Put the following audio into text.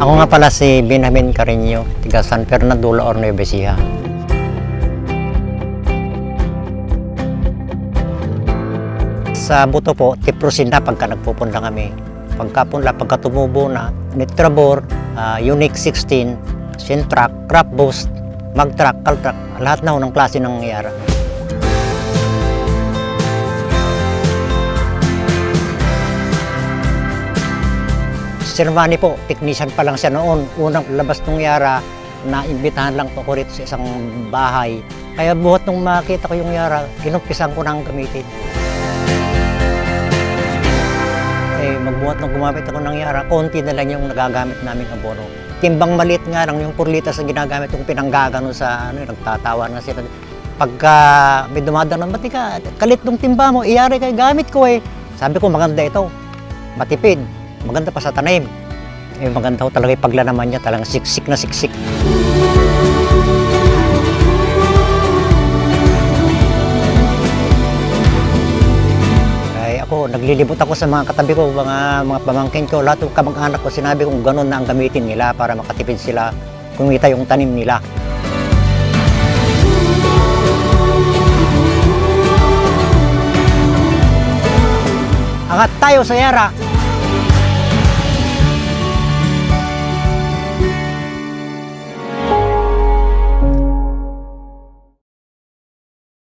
Ako nga pala si Benjamin Carreño, tiga San Fernando, La Nueva Ecija. Sa buto po, tiprosin na pagka nagpupunla kami. Pagkapunla, pagka tumubo na, Nitrabor, ah, Unique 16, Sintrack, Crop Boost, Magtrack, Caltrack, lahat na ng klase ng nangyayari. Sir Manny po, technician pa lang siya noon. Unang labas ng Yara, naimbitahan lang po ako rito sa isang bahay. Kaya buhat nung makita ko yung Yara, kinumpisan ko nang gamitin. Eh, magbuhat nung gumamit ako ng Yara, konti na lang yung nagagamit namin abono. Timbang maliit nga lang yung purlitas na ginagamit yung pinanggagano sa ano, nagtatawa na sila. Pagka may dumadaan ng ka, kalit ng timba mo, iyari kay gamit ko eh. Sabi ko maganda ito, matipid, maganda pa sa tanim. Eh, maganda ho talaga yung paglalaman niya, talagang siksik na siksik. Ay ako, naglilibot ako sa mga katabi ko, mga, mga pamangkin ko, lahat ng kamag-anak ko, sinabi kong ganun na ang gamitin nila para makatipid sila, kumita yung tanim nila. Angat tayo sa Yara!